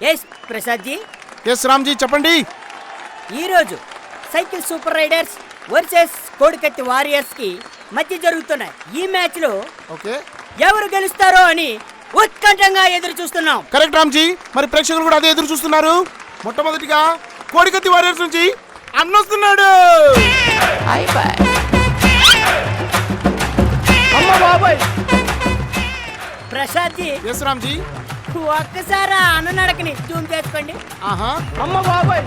Yes Prasad G S Ramji చెప్పండి. ఈరోజు cycle super riders versus కోడికత్తి వారియర్స్కి మధ్య జరుగుతున్న ఈ మ్యాచ్లో ఓకే. ఎవరు గెలుస్తారో అని ఉత్కంఠంగా ఎదురు చూస్తున్నాం. కరెక్ట్ రామ్జీ మరి ప్రేక్షకులు కూడా అదే ఎదురు చూస్తున్నారు. మొట్టమొదటిగా కోడికత్తి వారియర్స్ నుంచి అన్నొస్తున్నాడు అమ్మ బాబాయ్ ప్రసాద్ జీ ఎస్ రామ్జీ ఒక్కసారి అన్న నడకని జూమ్ చేసుకోండి. ఆహా. అమ్మ బాబాయ్.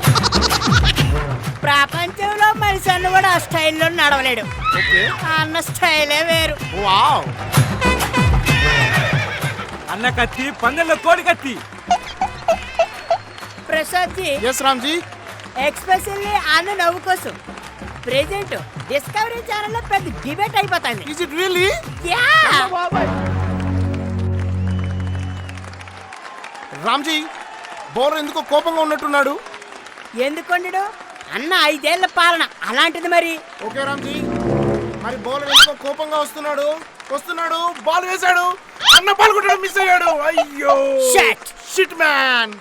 ప్రపంచంలో మనిషి అన్న కూడా ఆ స్టైల్లో నడవలేడు. అన్న స్టైలే వేరు. వావ్. అన్న కత్తి పందెంలో కోడి కత్తి. Prasad G S Ramji especially అన్న నవ్వు కోసం ప్రెజెంట్ డిస్కవరీ ఛానల్లో పెద్ద డిబేట్ అయిపోతుంది. ఇస్ ఇట్ రియల్లీ యా బాబాయ్. రామ్జీ బౌలర్ ఎందుకో కోపంగా ఉన్నట్టున్నాడు? ఎందుకొండడు అన్న ఐదేళ్ళ పాలన అలాంటిది మరి. ఓకే రామ్జీ. మరి బౌలర్ ఎందుకో కోపంగా వస్తున్నాడు? వస్తున్నాడు బాల్ వేశాడు. అన్న బాల్ కొట్టడం మిస్ అయ్యాడు. అయ్యో! Shit. షిట్ మ్యాన్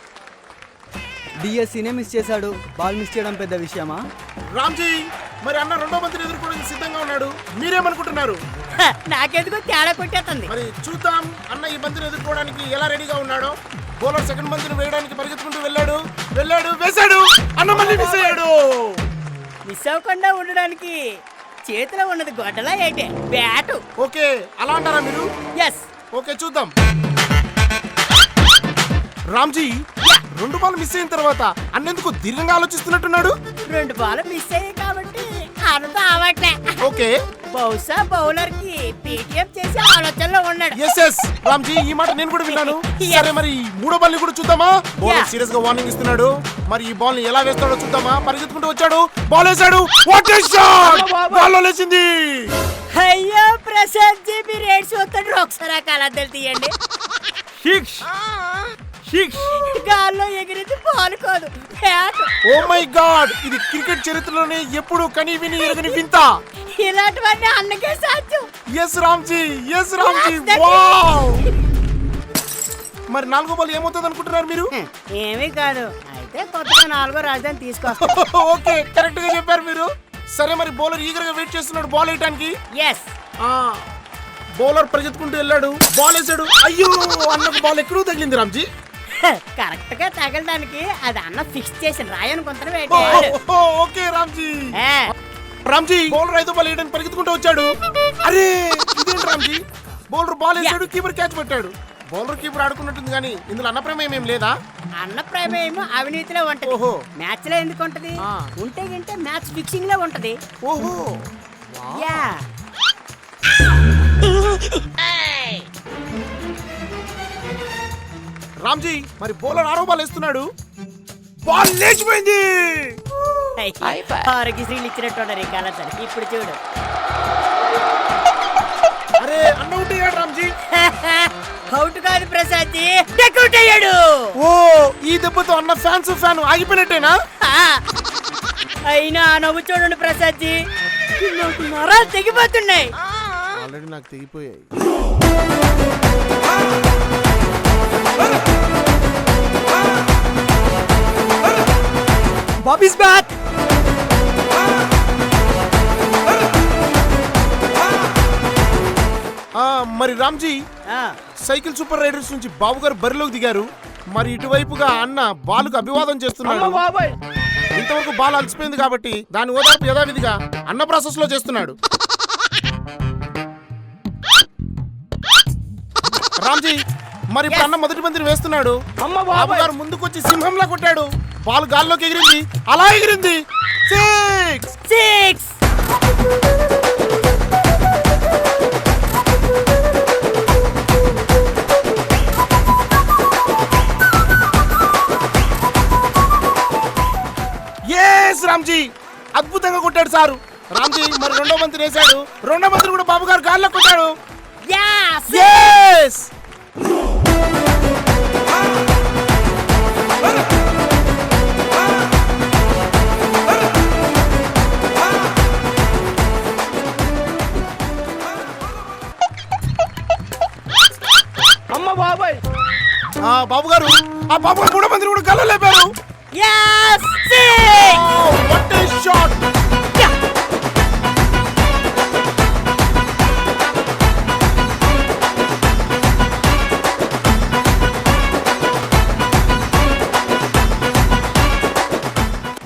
డిఎస్సీనే మిస్ చేశాడు. బాల్ మిస్ చేయడం పెద్ద విషయమా? రామ్జీ మరి అన్న రెండో బంతిని ఎదుర్కోవడానికి సిద్ధంగా ఉన్నాడు. మీరేమనుకుంటున్నారు? నాకెందుకో తేడా కొట్టేస్తుంది. మరి చూద్దాం అన్న ఈ బంతిని ఎదుర్కోవడానికి ఎలా రెడీగా ఉన్నాడో. బౌలర్ సెకండ్ బంతిని వేయడానికి పరిగెత్తుకుంటూ వెళ్ళాడు. వెళ్ళాడు వేశాడు. అన్న మళ్ళీ మిస్ అయ్యాడు. మిస్ అవ్వకుండా ఉండడానికి చేతిలో ఉన్నది గొడ్డలా ఏంటి? బ్యాటు. ఓకే అలా అంటారా మీరు? ఎస్ ఓకే చూద్దాం. రామ్జీ రెండు బాల్ మిస్ అయిన తర్వాత అన్నెందుకు దీర్ఘంగా ఆలోచిస్తున్నట్టున్నాడు? రెండు బాల్ మిస్ అయ్యాయి కాబట్టి అర్థం అవట్లే ఓకే. బహుశా బౌలర్కి పేటిఎం చేసి ఆలోచనలో ఉన్నాడు. ఎస్ ఎస్ రామ్జీ ఈ మాట నేను కూడా విన్నాను. సరే మరి మూడో బాల్ని కూడా చూద్దామా? బౌలర్. సీరియస్గా వార్నింగ్ ఇస్తున్నాడు. మరి ఈ బాల్ని ఎలా వేస్తాడో చూద్దామా? పరిగెత్తుకుంటూ వచ్చాడు. బాల్ వేశాడు. వాట్ ఏ షాట్ బాల్ లేచింది. అయ్యో ప్రసాద్ జీ మీరు ఏడ్చి వస్తాడు ఒకసారి ఆ కళాద్దలు తీయండి. సిక్స్ గాల్లో ఎగిరింది బాల్ కాదు. బ్యాట్ ఓ మై గాడ్ ఇది క్రికెట్ చరిత్రలోనే ఎప్పుడు కని విని ఎరగని వింత. ఇలాంటివన్నీ అన్నకే సాధ్యం. S Ramji S Ramji wow మరి నాలుగో బాల్ ఏమవుతుంది అనుకుంటున్నారు మీరు? ఏమీ కాదు. అయితే కొత్తగా నాలుగో రాజధాని తీసుకొస్తా. ఓకే కరెక్ట్గా చెప్పారు మీరు. సరే మరి బౌలర్ ఈగర్గా వెయిట్ చేస్తున్నాడు బాల్ వేయడానికి ఎస్ ఆ బౌలర్ పరిగెత్తుకుంటూ వెళ్ళాడు. బాల్ వేసాడు అయ్యో అన్నకు బాల్ ఎక్కడో తగిలింది రామ్జీ కరెక్ట్గా తగలడానికి అది అన్న ఫిక్స్ చేసిన రాయని కొంత ఓకే రామ్జీ. రామ్జీ బౌలర్ ఐదో బాల్ వేయడానికి పరిగెత్తుకుంటూ వచ్చాడు. అరే ఇదేంటి రామ్జీ? బౌలర్ బాల్ వేసాడు కీపర్ క్యాచ్ పెట్టాడు బౌలర్ కీపర్ ఆడుకున్నట్టుంది కానీ ఇందులో అన్న ప్రమేయం ఏం లేదా? అన్న ప్రేమ ఏమో అవినీతిలో ఉంటది. ఓహో. మ్యాచ్లో ఎందుకు ఉంటది. ఉంటే గింటే మ్యాచ్ ఫిక్సింగ్లో ఉంటది. ఓహో. యా. రామ్జీ మరి బౌలర్ ఆరో బాల్ వేస్తున్నాడు. బాల్ లేచిపోయింది. ఆరోగ్యశ్రీలు ఇచ్చినట్టు ఉండరు ఈ కాలతని ఇప్పుడు చూడు. అరే అన్న అవుట్ అయ్యాడు రామ్జీ. అవుట్ కాదు ప్రసాద్ జీ టెక్అవుట్ అయ్యాడు. ఓ ఈ దెబ్బతో అన్న ఫ్యాన్స్ ఫ్యాన్ ఆగిపోయినట్టేనా? ఆ. అయినా నవ్వు చూడండి ప్రసాద్ నరాలు తెగిపోతున్నాయి. ఆల్రెడీ నాకు తెగిపోయాయి. మరి రామ్జీ సైకిల్ సూపర్ రైడర్స్ నుంచి బాబు గారు బరిలోకి దిగారు. మరి ఇటువైపుగా అన్న బాలుకు అభివాదం చేస్తున్నాడు. బాబాయ్. ఇంతవరకు బాల్ అలసిపోయింది కాబట్టి దాని ఓదార్పు యథావిధిగా అన్న ప్రాసెస్లో చేస్తున్నాడు. రామ్జీ మరి ఇప్పుడు అన్న మొదటి బంతిని వేస్తున్నాడు. అమ్మ బాబు బాబాయ్. గారు ముందుకొచ్చి సింహంలా కొట్టాడు. బాల్ గాల్లోకి ఎగిరింది. అలా ఎగిరింది. సిక్స్ సిక్స్ రామ్జీ అద్భుతంగా కొట్టాడు సారు. రామ్జీ మరి రెండో బంతిని వేశాడు. రెండో బంతిని కూడా బాబు గారు గాల్లో కొట్టాడు. అమ్మ బాబాయ్. ఆ బాబు గారు ఆ బాబు గారు మూడో మందిని కూడా గల్ల లేపారు.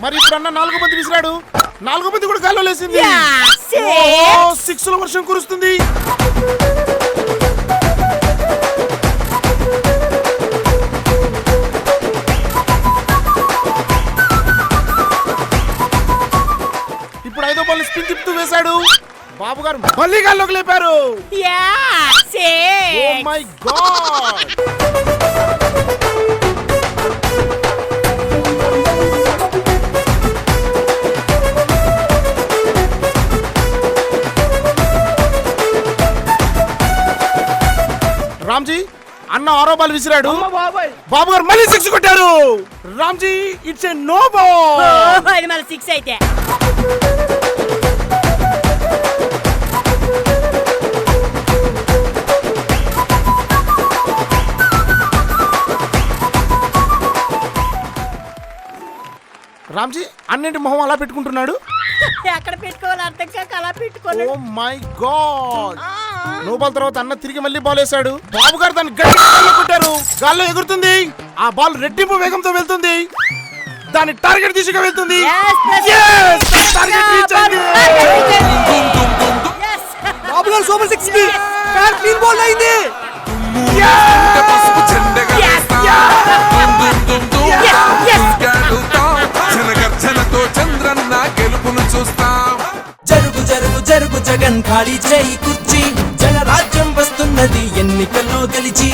మరి ఇప్పుడు అన్న నాలుగో బంతి విసిరాడు. నాలుగో బంతి కూడా గాల్లో లేసింది సిక్స్లో వర్షం కురుస్తుంది. ఇప్పుడు ఐదో బాల్ స్పిన్ తిప్పుతూ వేశాడు. బాబు గారు మళ్ళీ గాల్లోకి లేపారు! మై గాడ్ రామ్జీ అన్న ఆరో బాల్ విసిరాడు బాబు గారు మళ్ళీ సిక్స్ కొట్టారు. Ramji it's a no ball. Oh, మళ్ళీ సిక్స్ అయితే. రామ్జీ అన్నింటి మొహం అలా పెట్టుకుంటున్నాడు? ఎక్కడ పెట్టుకోవాలి? అర్థం కాక అలా పెట్టుకోలేడు ఓ మై గాడ్ బాల్ తర్వాత అన్న తిరిగి మళ్ళీ బాల్ వేశాడు. బాబు గారు దాన్ని గట్టిగా గాల్లో కొట్టారు. గాల్లో ఎగురుతుంది. ఆ బాల్ రెట్టింపు వేగంతో వెళ్తుంది. దాని టార్గెట్ దిశగా వెళ్తుంది. Yes, yes, Yes! Target reach అయింది. Yes! బాబు గారు సూపర్ సిక్స్ క్లీన్ బాల్ అయింది. చంద్రన్న గెలుపును చూస్తాం జరుగు జరుగు జరుగు జగన్ ఖాళీ చేయి కుర్చీ. ఎన్నికల్లో గెలిచి